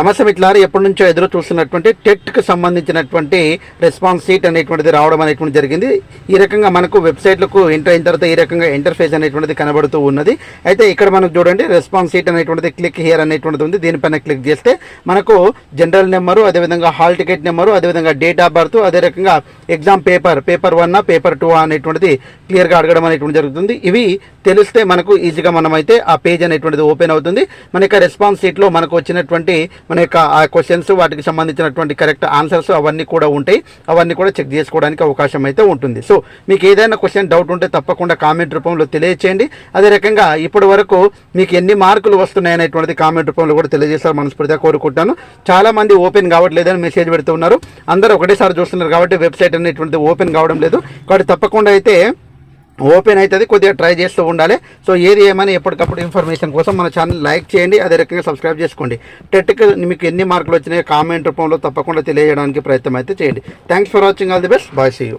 నమస్తే మిట్లారు ఎప్పటి నుంచో ఎదురు చూస్తున్నటువంటి టెట్కు సంబంధించినటువంటి రెస్పాన్స్ సీట్ అనేటువంటిది రావడం అనేటువంటి జరిగింది. ఈ రకంగా మనకు వెబ్సైట్లకు ఎంటర్ అయిన తర్వాత ఈ రకంగా ఇంటర్ఫేస్ అనేటువంటిది కనబడుతూ ఉన్నది. అయితే ఇక్కడ మనకు చూడండి రెస్పాన్స్ సీట్ అనేటువంటిది క్లిక్ హియర్ అనేటువంటిది ఉంది. దీనిపైన క్లిక్ చేస్తే మనకు జనరల్ నెంబరు అదేవిధంగా హాల్ టికెట్ నెంబరు అదేవిధంగా డేట్ ఆఫ్ బర్త్ అదే రకంగా exam paper paper one paper two అనేటువంటిది క్లియర్గా అడగడం అనేటువంటి జరుగుతుంది. ఇవి తెలిస్తే మనకు ఈజీగా మనమైతే ఆ పేజ్ అనేటువంటిది ఓపెన్ అవుతుంది. మన యొక్క రెస్పాన్స్ సీట్లో మనకు వచ్చినటువంటి మన యొక్క ఆ క్వశ్చన్స్ వాటికి సంబంధించినటువంటి కరెక్ట్ ఆన్సర్స్ అవన్నీ కూడా ఉంటాయి. అవన్నీ కూడా చెక్ చేసుకోవడానికి అవకాశం అయితే ఉంటుంది. సో మీకు ఏదైనా క్వశ్చన్ డౌట్ ఉంటే తప్పకుండా కామెంట్ రూపంలో తెలియచేయండి. అదే రకంగా ఇప్పటి వరకు మీకు ఎన్ని మార్కులు వస్తున్నాయి కామెంట్ రూపంలో కూడా తెలియజేస్తారు మనస్ఫూర్తిగా కోరుకుంటాను. చాలా మంది ఓపెన్ కావట్లేదని మెసేజ్ పెడుతున్నారు అందరూ ఒకటేసారి చూస్తున్నారు కాబట్టి వెబ్సైట్ అనేటువంటిది ఓపెన్ కావడం లేదు. కాబట్టి తప్పకుండా అయితే ఓపెన్ అవుతుంది కొద్దిగా ట్రై చేస్తూ ఉండాలి. సో ఏది ఏమైనా ఎప్పటికప్పుడు ఇన్ఫర్మేషన్ కోసం మన ఛానల్ లైక్ చేయండి అదే రకంగా సబ్స్క్రైబ్ చేసుకోండి. టెట్కి మీకు ఎన్ని మార్కులు వచ్చినాయో కామెంట్ రూపంలో తప్పకుండా తెలియజేయడానికి ప్రయత్నం అయితే చేయండి. Thanks for watching all the best bye see you